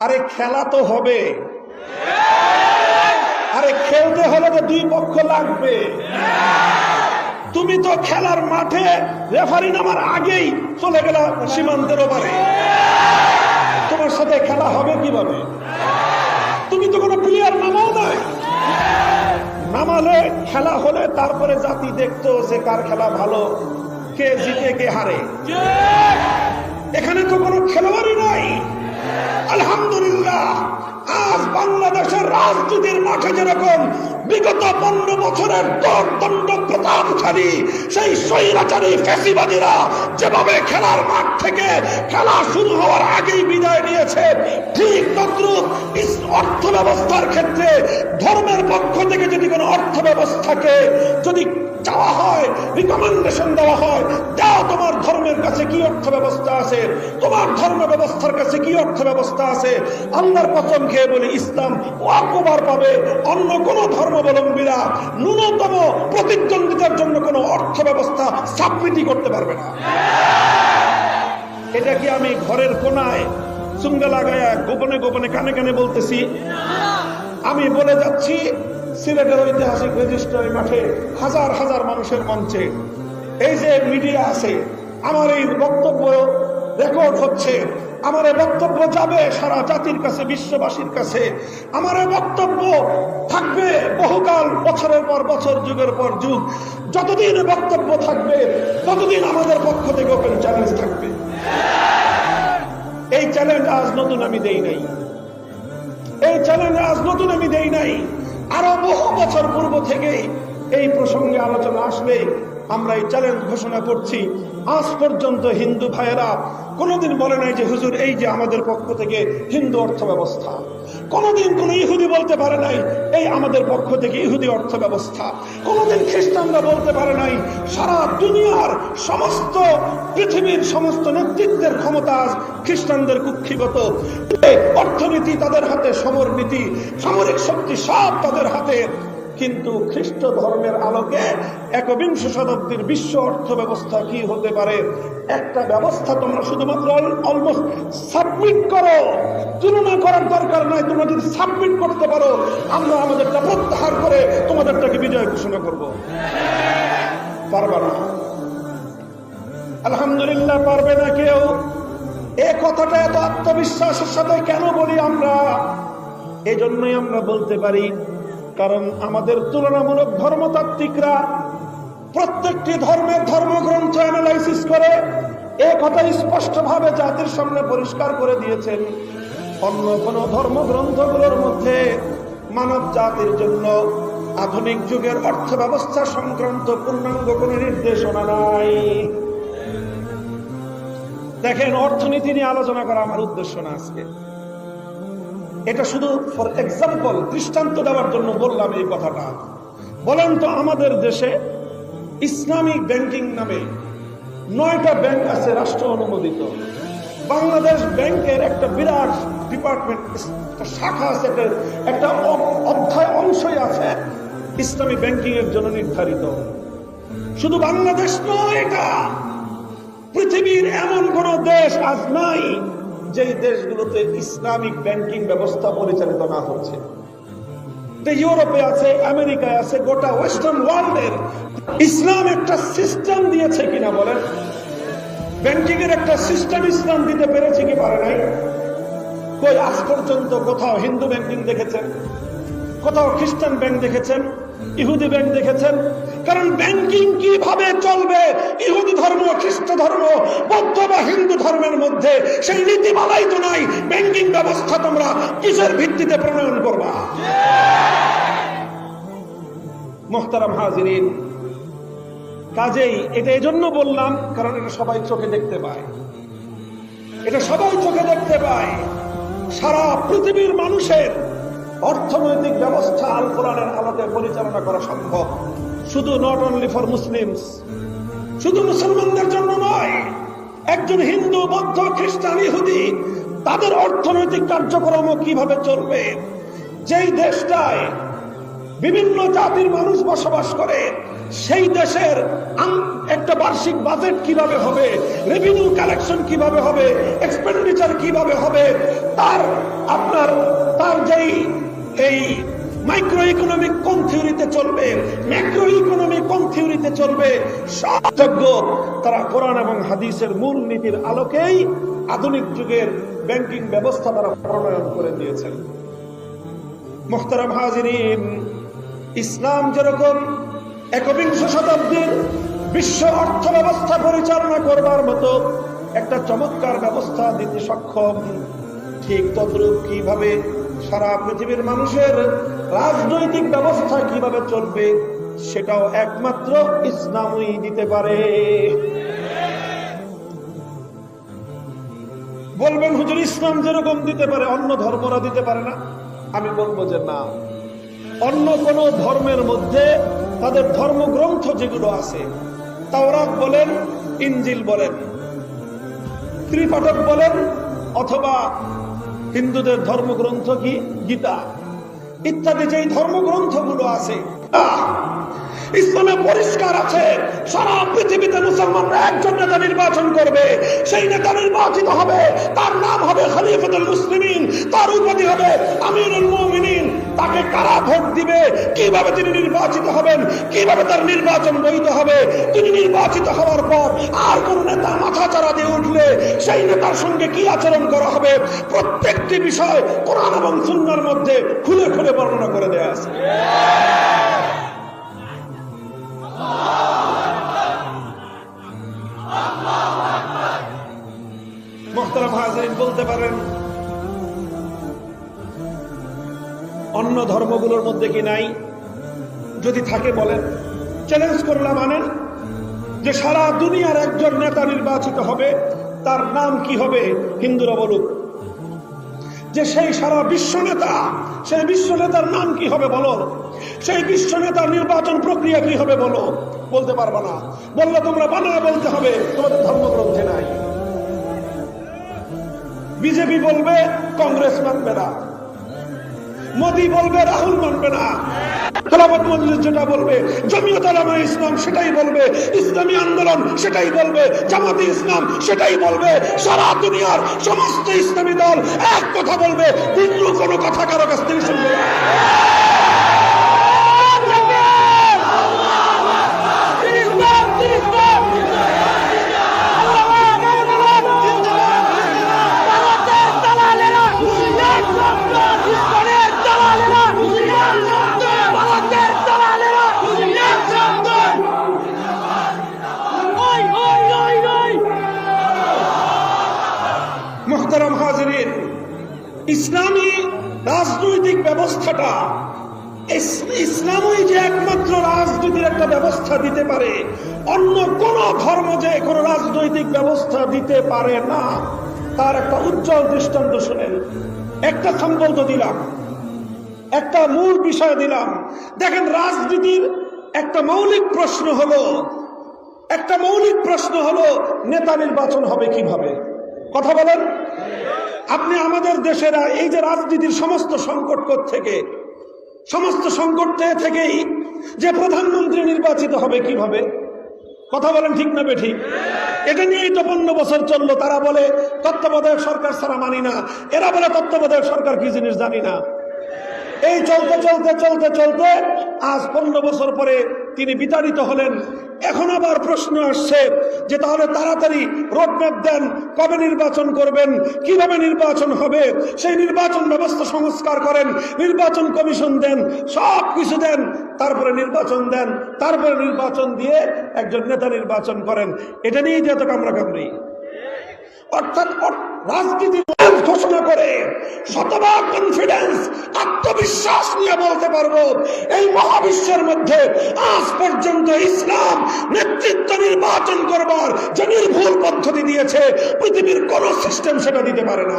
আরে খেলা তো হবে। আরে খেলতে হলে তো দুই পক্ষ লাগবে। তুমি তো খেলার মাঠে রেফারি নামার আগেই চলে গেল সীমান্তের ওপারে। তোমার সাথে খেলা হবে কীভাবে? তুমি তো কোনো প্লেয়ার নামাও নাই। নামালে খেলা হলে তারপরে জাতি দেখতো যে কার খেলা ভালো, কে জিতে, কে হারে। এখানে তো কোনো খেলোয়াড়ই নাই। আলহামদুলিল্লাহ আজ বাংলাদেশের রাজনীতির মাঠে যেরকম বিগত পনেরো বছরের দণ্ড প্রতাপশালী, সেই স্বৈরাচারী ফেসিবাদীরা যেভাবে খেলার মাঠ থেকে খেলা শুরু হওয়ার আগেই বিদায় নিয়েছে, ঠিক তদ্রুপ অর্থ ব্যবস্থার ক্ষেত্রে ধর্মের পক্ষ থেকে যদি কোনো অর্থ ব্যবস্থাকে যদি চাওয়া হয় রিকমেন্ডেশন দেওয়া হয়, দাও তোমার ধর্মের কাছে কি অর্থ ব্যবস্থা আছে, তোমার ধর্ম ব্যবস্থার কাছে কি অর্থ ব্যবস্থা আছে, আল্লাহর কসম খেয়ে বলি, ইসলাম ওয়াকবার পাবে, অন্য কোন ধর্মাবলম্বীরা ন্যূনতম প্রতিদ্বন্দ্বিতার জন্য কোনো অর্থ ব্যবস্থা সাবমিটই করতে পারবে না। এটা কি আমি ঘরের কোনায় চুঙ্গা লাগায়া গোপনে গোপনে কানে কানে বলতেছি? আমি বলে যাচ্ছি, সিলেটের ঐতিহাসিক রেজিস্ট্রারি মাঠে হাজার হাজার মানুষের মঞ্চে এই যে মিডিয়া আছে, আমার এই বক্তব্য রেকর্ড হচ্ছে আমার এই বক্তব্য যাবে সারা জাতির কাছে, বিশ্ববাসীর কাছে। আমার বক্তব্য থাকবে বহুকাল, বছরের পর বছর, যুগের পর যুগ। যতদিন বক্তব্য থাকবে, ততদিন আমাদের পক্ষ থেকে ওপেন চ্যালেঞ্জ থাকবে। এই চ্যালেঞ্জ আজ নতুন আমি দেই নাই। এই চ্যালেঞ্জ আজ নতুন আমি দেই নাই। আরও বহু বছর পূর্ব থেকেই এই প্রসঙ্গে আলোচনা আসলে আমরা এই চ্যালেঞ্জ ঘোষণা করছি। আজ পর্যন্ত হিন্দু ভাইয়েরা কোনোদিন বলে নাই যে, হুজুর, এই যে আমাদের পক্ষ থেকে হিন্দু অর্থ ব্যবস্থা। কোনোদিন কোন ইহুদি বলতে পারে নাই, এই আমাদের পক্ষ থেকে ইহুদি অর্থ ব্যবস্থা। কোনোদিন খ্রিস্টানরা বলতে পারে নাই, সারা দুনিয়ার সমস্ত পৃথিবীর সমস্ত নেতৃত্বের ক্ষমতা আজ খ্রিস্টানদের কুক্ষিগত। অর্থনীতি তাদের হাতে সমর নীতি সামরিক শক্তি সব তাদের হাতে। কিন্তু খ্রিস্ট ধর্মের আলোকে একবিংশ শতাব্দীর বিশ্ব অর্থ ব্যবস্থা কি হতে পারে? একটা ব্যবস্থা তোমরা শুধুমাত্র অলমোস্ট সাবমিট করো। তুলনা করার দরকার নাই তোমরা যদি সাবমিট করতে পারো, আমরা আমাদেরটা প্রত্যাহার করে তোমাদেরটাকে বিজয় ঘোষণা করব। পারবা না। আলহামদুলিল্লাহ, পারবে না কেউ। এ কথাটা এত আত্মবিশ্বাসের সাথে কেন বলি আমরা? এজন্যই আমরা বলতে পারি কারণ আমাদের তুলনামূলক ধর্মতাত্ত্বিকরা প্রত্যেকটি ধর্মের ধর্মগ্রন্থ অ্যানালাইসিস করে এ কথা স্পষ্টভাবে জাতির সামনে পরিষ্কার করে দিয়েছেন। অন্য কোন ধর্মগ্রন্থগুলোর মধ্যে মানব জাতির জন্য আধুনিক যুগের অর্থ ব্যবস্থা সংক্রান্ত পূর্ণাঙ্গ কোনো নির্দেশনা নাই। দেখেন, অর্থনীতি নিয়ে আলোচনা করা আমার উদ্দেশ্য না আজকে। এটা শুধু ফর এক্সাম্পল দৃষ্টান্ত দেওয়ার জন্য বললাম এই কথাটা। বলেন তো আমাদের দেশে ইসলামিক ব্যাংকিং নামে নয়টা ব্যাংক আছে রাষ্ট্র অনুমোদিত। বাংলাদেশ ব্যাংকের একটা বিরাট ডিপার্টমেন্ট শাখা আছে একটা অধ্যায় অংশই আছে ইসলামী ব্যাংকিং এর জন্য নির্ধারিত। শুধু বাংলাদেশ নয় এটা! পৃথিবীর এমন কোন দেশ আজ নাই যেই দেশগুলোতে ইসলামিক ব্যাংকিং ব্যবস্থা পরিচালিত না হচ্ছে ইউরোপে আছে, আমেরিকায় আছে, গোটা ওয়েস্টার্ন ওয়ার্ল্ডের ইসলাম একটা সিস্টেম দিয়েছে কিনা বলেন? ব্যাংকিং এর একটা সিস্টেম ইসলাম দিতে পেরেছে কি পারে নাই? কই, আজ পর্যন্ত কোথাও হিন্দু ব্যাংকিং দেখেছেন? কোথাও খ্রিস্টান ব্যাংক দেখেছেন? ইহুদি ব্যাংক দেখেছেন? কারণ ব্যাংকিং কীভাবে চলবে? ইহুদি ধর্ম, বৌদ্ধ বা হিন্দু ধর্মের মধ্যে সেই নীতিমালাই তো নাই। ব্যাংকিং ব্যবস্থা তোমরা কিসের ভিত্তিতে প্রণয়ন করবা? মোহতারাম হাজিরিন, কাজেই এটা এজন্য বললাম, কারণ এটা সবাই চোখে দেখতে পায়। এটা সবাই চোখে দেখতে পায়। সারা পৃথিবীর মানুষের অর্থনৈতিক ব্যবস্থা আল কোরআনের আলোকে পরিচালনা করা সম্ভব। শুধু নট অনলি ফর মুসলিমস শুধু মুসলমানদের জন্য নয়, একজন হিন্দু, বৌদ্ধ, খ্রিস্টান, ইহুদি, তাদের অর্থনৈতিক কার্যক্রম কীভাবে চলবে? যেই দেশটায় বিভিন্ন জাতির মানুষ বসবাস করে, সেই দেশের একটা বার্ষিক বাজেট কীভাবে হবে রেভিনিউ কালেকশন কীভাবে হবে এক্সপেন্ডিচার কীভাবে হবে, তার আপনার তার যেই এই মাইক্রো ইকোনমিক কোন থিওরিতে চলবে ম্যাক্রো ইকোনমিক কোন থিওরিতে চলবে সবজ্ঞ তারা কোরআন এবং হাদিসের মূল নীতির আলোকেই আধুনিক যুগের ব্যাংকিং ব্যবস্থা তারা প্রণয়ন করে দিয়েছেন। মোহতারাম হাজিরিন, ইসলাম যেরকম একবিংশ শতাব্দীর বিশ্ব অর্থ ব্যবস্থা পরিচালনা করবার মতো একটা চমৎকার ব্যবস্থা দিতে সক্ষম, ঠিক তদ্রুপ কীভাবে সারা পৃথিবীর মানুষের রাজনৈতিক ব্যবস্থা কীভাবে চলবে সেটাও একমাত্র ইসলামই দিতে পারে। বলবেন, হুজুর, ইসলাম যেরকম দিতে পারে, অন্য ধর্মরা দিতে পারে না? আমি বলব যে না। অন্য কোন ধর্মের মধ্যে তাদের ধর্মগ্রন্থ যেগুলো আছে, তাওরাত বলেন ইঞ্জিল বলেন, ত্রিপাঠক বলেন, অথবা হিন্দুদের ধর্মগ্রন্থ কি? গীতা। ইত্যাদি যেই ধর্মগ্রন্থগুলো আছে ইসলামে পরিষ্কার আছে, সারা পৃথিবীতে মুসলমানরা একজন নেতা নির্বাচন করবে, সেই নেতা নির্বাচিত হবে, তার নাম হবে খলিফাতুল মুসলিমিন, তার উপাধি হবে আমিরুল মুমিনিন। তাকে কারা ভোট দিবে? কীভাবে তিনি নির্বাচিত হবেন? কীভাবে তার নির্বাচন বৈধ হবে? তিনি নির্বাচিত হওয়ার পর আর কোন নেতা মাথা চারা দিয়ে উঠলে সেই নেতার সঙ্গে কি আচরণ করা হবে? প্রত্যেকটি বিষয় কোরআন এবং সুন্নার মধ্যে খুলে খুলে বর্ণনা করে দেয়া আছে। বলতে পারেন অন্য ধর্মগুলোর মধ্যে কি নাই? যদি থাকে বলেন। চ্যালেঞ্জ করলাম, আনেন। যে সারা দুনিয়ার একজন নেতা নির্বাচিত হবে, তার নাম কি হবে? হিন্দুরা বলুক। যে সেই সারা বিশ্ব নেতা, সেই বিশ্ব নেতার নাম কি হবে বলো। সেই বিশ্ব নেতার নির্বাচন প্রক্রিয়া কি হবে বলো। বলতে পারবে না। বললে তোমরা বানায় বলতে হবে, তোমাদের ধর্মগ্রন্থে নাই। বিজেপি বলবে, কংগ্রেস মানবে না। মোদী বলবে, রাহুল মানবে না। খেলাফত মজলিস যেটা বলবে, জমিয়ত আলামা ইসলাম সেটাই বলবে, ইসলামী আন্দোলন সেটাই বলবে, জামাতে ইসলাম সেটাই বলবে, সারা দুনিয়ার সমস্ত ইসলামী দল এক কথা বলবে, ভিন্ন কোনো কথা কারও কাছ থেকে শুনবে রাজনৈতিক ব্যবস্থাটা ইস- ইসলামই যে একমাত্র রাজনীতির একটা ব্যবস্থা দিতে পারে। অন্য কোন ধর্ম যে কোন রাজনৈতিক ব্যবস্থা দিতে পারে না। তার একটা উজ্জ্বল দৃষ্টান্ত শুনেন। একটা তো দিলাম। একটা মূল বিষয় দিলাম। দেখেন রাজনীতির একটা মৌলিক প্রশ্ন হলো, একটা মৌলিক প্রশ্ন হলো, নেতা নির্বাচন হবে কীভাবে? কথা বলেন? আপনি আমাদের দেশের এই যে রাজনীতির সমস্ত সংকট থেকে সমস্ত সংকট থেকেই যে প্রধানমন্ত্রী নির্বাচিত হবে কীভাবে? কথা বলেন ঠিক না ঠিক এটা নিয়েই তো পনেরো বছর চলল, তারা বলে তত্ত্বাবধায়ক সরকার ছাড়া মানি না। এরা বলে তত্ত্বাবধায়ক সরকার কি জিনিস জানি না। এই চলতে চলতে চলতে চলতে আজ পনেরো বছর পরে তিনি বিতাড়িত হলেন। এখন আবার প্রশ্ন আসছে যে তাহলে তাড়াতাড়ি রোডম্যাপ দেন, কবে নির্বাচন করবেন, কীভাবে নির্বাচন হবে? সেই নির্বাচন ব্যবস্থা সংস্কার করেন, নির্বাচন কমিশন দেন, সব কিছু দেন, তারপরে নির্বাচন দেন, তারপরে নির্বাচন দিয়ে একজন নেতা নির্বাচন করেন। এটা নিয়েই যত কামড়া কামড়ি অর্থাৎ অর- কনফিডেন্স আত্মবিশ্বাস নিয়ে বলতে পারব। এই মহাবিশ্বের মধ্যে আজ পর্যন্ত ইসলাম নির্বাচন করবার যে নির্ভুল পদ্ধতি দিয়েছে, পৃথিবীর কোন সিস্টেম সেটা দিতে পারে না।